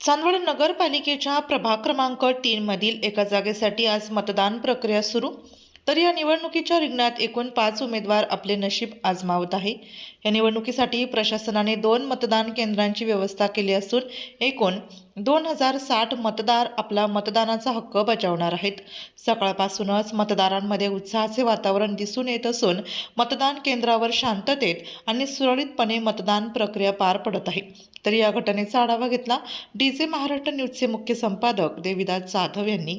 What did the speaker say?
चांदवड नगरपालिकेच्या प्रभाग क्रमांक तीन मधील एका जागेसाठी आज मतदान प्रक्रिया सुरू. तर या निवडणुकीच्या रिंगणात एकूण पाच उमेदवार आपले नशीब आजमावत आहे. या निवडणुकीसाठी प्रशासनाने दोन मतदान केंद्रांची व्यवस्था केली असून एकूण दोन हजार साठ मतदार आपला मतदानाचा हक्क बजावणार आहेत. सकाळपासूनच मतदारांमध्ये उत्साहाचे वातावरण दिसून येत असून मतदान केंद्रावर शांततेत आणि सुरळीतपणे मतदान प्रक्रिया पार पडत आहे. तर या घटनेचा आढावा घेतला डीजे महाराष्ट्र न्यूजचे मुख्य संपादक देविदास जाधव यांनी.